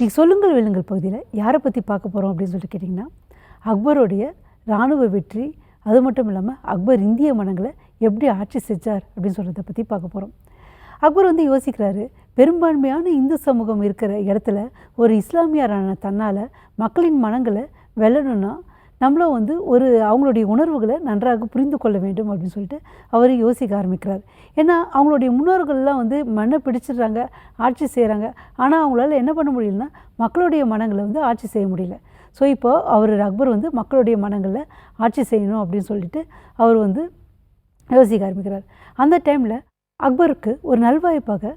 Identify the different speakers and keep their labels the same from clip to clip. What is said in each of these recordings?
Speaker 1: நீங்கள் சொல்லுங்கள் வெல்லுங்கள் பகுதியில். யாரை பற்றி பார்க்க போகிறோம் அப்படின்னு சொல்லிட்டு கேட்டிங்கன்னா அக்பருடைய இராணுவ வெற்றி அது மட்டும் இல்லாமல் அக்பர் இந்திய மனங்களை எப்படி ஆட்சி செஞ்சார் அப்படின்னு சொல்கிறத பற்றி பார்க்க போகிறோம் அக்பர் வந்து யோசிக்கிறாரு பெரும்பான்மையான இந்து சமூகம் இருக்கிற இடத்துல ஒரு இஸ்லாமியரான தன்னால் மக்களின் மனங்களை வெல்லணும்னா நம்மளும் வந்து ஒரு அவங்களுடைய உணர்வுகளை நன்றாக புரிந்து கொள்ள வேண்டும் அப்படின்னு சொல்லிட்டு அவர் யோசிக்க ஆரம்பிக்கிறார். ஏன்னா அவங்களுடைய முன்னோர்கள்லாம் வந்து மண்ணை பிடிச்சிடுறாங்க ஆட்சி செய்கிறாங்க ஆனால் அவங்களால என்ன பண்ண முடியலன்னா மக்களுடைய மனங்களை வந்து ஆட்சி செய்ய முடியல. ஸோ இப்போது அவர் அக்பர் வந்து மக்களுடைய மனங்களில் ஆட்சி செய்யணும் அப்படின்னு சொல்லிட்டு அவர் வந்து யோசிக்க ஆரம்பிக்கிறார். அந்த டைமில் அக்பருக்கு ஒரு நல்வாய்ப்பாக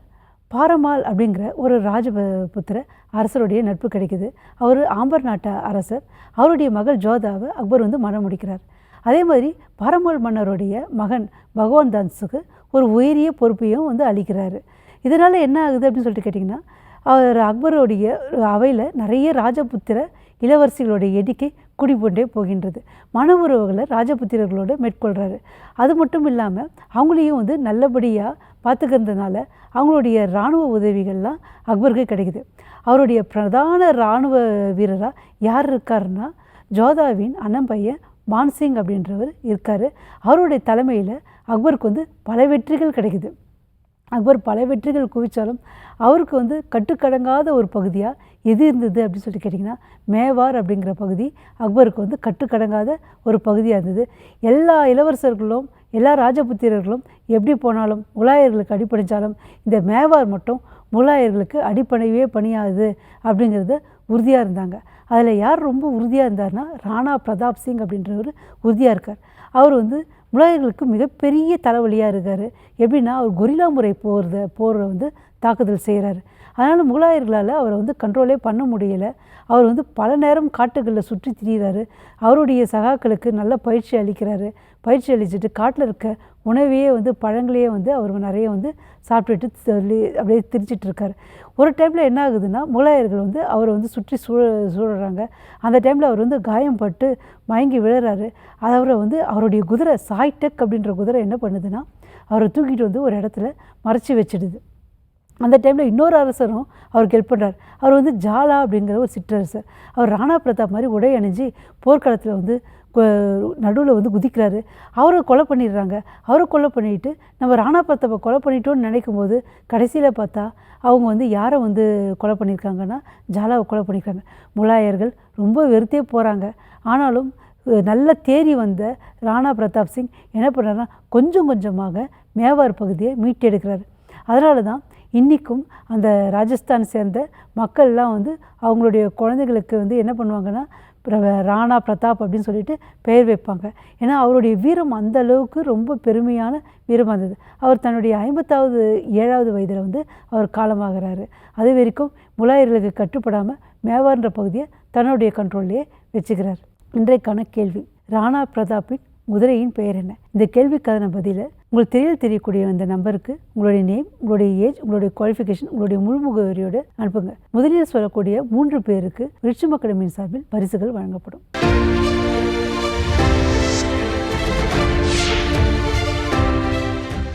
Speaker 1: பாரமால் அப்படிங்கிற ஒரு ராஜபுத்திர அரசருடைய நட்பு கிடைக்குது. அவர் ஆம்பர் நாட்டு அரசர். அவருடைய மகள் ஜோதாவை அக்பர் வந்து மனம் முடிக்கிறார். அதே மாதிரி பாரமால் மன்னருடைய மகன் பகவான் தான்ஸுக்கு ஒரு உயரிய பொறுப்பையும் வந்து அளிக்கிறாரு. இதனால் என்ன ஆகுது அப்படின்னு சொல்லிட்டு கேட்டிங்கன்னா அவர் அக்பருடைய அவையில் நிறைய ராஜபுத்திர இளவரசிகளுடைய எண்ணிக்கை கூடிக்கொண்டே போகின்றது. மன உறவுகளை ராஜபுத்திரர்களோடு மேற்கொள்கிறாரு அது மட்டும் இல்லாமல் அவங்களையும் வந்து நல்லபடியாக பார்த்துக்கிறதுனால அவங்களுடைய இராணுவ உதவிகள்லாம் அக்பருக்கு கிடைக்குது. அவருடைய பிரதான இராணுவ வீரராக யார் இருக்காருன்னா ஜோதாவின் அண்ணன் பையன் மான்சிங் அப்படின்றவர் இருக்கார். அவருடைய தலைமையில் அக்பருக்கு வந்து பல வெற்றிகள் கிடைக்குது. அக்பர் பல வெற்றிகள் குவித்தாலும் அவருக்கு வந்து கட்டுக்கடங்காத ஒரு பகுதியாக எது இருந்தது அப்படின்னு சொல்லிட்டு கேட்டிங்கன்னா மேவார் அப்படிங்கிற பகுதி அக்பருக்கு வந்து கட்டுக்கடங்காத ஒரு பகுதியாக இருந்தது. எல்லா இளவரசர்களும் எல்லா ராஜபுத்திரர்களும் எப்படி போனாலும் முலாயர்களுக்கு அடிப்படைச்சாலும் இந்த மேவார் மட்டும் முலாயர்களுக்கு அடிப்படையவே பணியாது அப்படிங்கிறது உறுதியாக இருந்தாங்க. அதில் யார் ரொம்ப உறுதியாக இருந்தார்னா ராணா பிரதாப் சிங் அப்படின்றவர் உறுதியாக இருக்கார். அவர் வந்து முலாயர்களுக்கு மிகப்பெரிய தலைவலியாக இருக்கார். எப்படின்னா அவர் கொரில்லா முறை போகிறத போரை வந்து தாக்குதல் செய்கிறாரு. அதனால் முகலாயர்களால் அவரை வந்து கண்ட்ரோலே பண்ண முடியலை. அவர் வந்து பல நேரம் காட்டுகளில் சுற்றி திரிகிறாரு அவருடைய சகாக்களுக்கு நல்ல பயிற்சி அளிக்கிறாரு. பயிற்சி அளிச்சுட்டு காட்டில் இருக்க உணவையே வந்து பழங்களையே வந்து அவர் நிறைய வந்து சாப்பிட்டுட்டு சொல்லி அப்படியே திரிச்சிட்டு இருக்கார். ஒரு டைமில் என்ன ஆகுதுன்னா முகலாயர்கள் வந்து அவரை வந்து சுற்றி சூழ சூழறாங்க. அந்த டைமில் அவர் வந்து காயம்பட்டு மயங்கி விழுறாரு. அவரை வந்து அவருடைய குதிரை சாய்டெக் அப்படின்ற குதிரை என்ன பண்ணுதுன்னா அவரை தூக்கிட்டு வந்து ஒரு இடத்துல மறைச்சி வச்சிடுது. அந்த டைமில் இன்னொரு அரசரும் அவருக்கு ஹெல்ப் பண்ணுறார் அவர் வந்து ஜாலா அப்படிங்கிற ஒரு சிற்றரசர். அவர் ராணா பிரதாப் மாதிரி உடை அணிஞ்சு போர்க்களத்தில் வந்து நடுவில் வந்து குதிக்கிறாரு. அவரை கொலை பண்ணிடுறாங்க. அவரை கொலை பண்ணிட்டு நம்ம ராணா பிரதாப்பை கொலை பண்ணிட்டோன்னு நினைக்கும் போது கடைசியில் பார்த்தா அவங்க வந்து யாரை வந்து கொலை பண்ணியிருக்காங்கன்னா ஜாலாவை கொலை பண்ணியிருக்காங்க முலாயர்கள் ரொம்ப வெறுத்தே போகிறாங்க ஆனாலும் நல்ல தேறி வந்த ராணா பிரதாப் சிங் என்ன பண்ணுறாருன்னா கொஞ்சம் கொஞ்சமாக மேவார் பகுதியை மீட்டெடுக்கிறாரு. அதனால தான் இன்றைக்கும் அந்த ராஜஸ்தான் சேர்ந்த மக்கள்லாம் வந்து அவங்களுடைய குழந்தைகளுக்கு வந்து என்ன பண்ணுவாங்கன்னா ராணா பிரதாப் அப்படின்னு சொல்லிட்டு பெயர் வைப்பாங்க. ஏன்னா அவருடைய வீரம் அந்த அளவுக்கு ரொம்ப பெருமையான வீரமாக இருந்தது அவர் தன்னுடைய ஐம்பத்தாவது ஏழாவது வயதில் வந்து அவர் காலமாகிறாரு. அது வரைக்கும் முலாயர்களுக்கு கட்டுப்படாமல் மேவார்ன்ற பகுதியை தன்னுடைய கண்ட்ரோல்லையே வச்சுக்கிறார். இன்றைக்கான கேள்வி ராணா பிரதாப்பின் குதிரையின் பெயர் என்ன? இந்த கேள்விக்கான பதிலை உங்களுக்கு தெரியல தெரியக்கூடிய அந்த நம்பருக்கு உங்களுடைய நேம் உங்களுடைய ஏஜ் உங்களுடைய குவாலிஃபிகேஷன் உங்களுடைய முழு முகவரியோடு அனுப்புங்க. முதலில் சொல்லக்கூடிய மூன்று பேருக்கு விருட்சம் அகாடமியின் சார்பில் பரிசுகள் வழங்கப்படும்.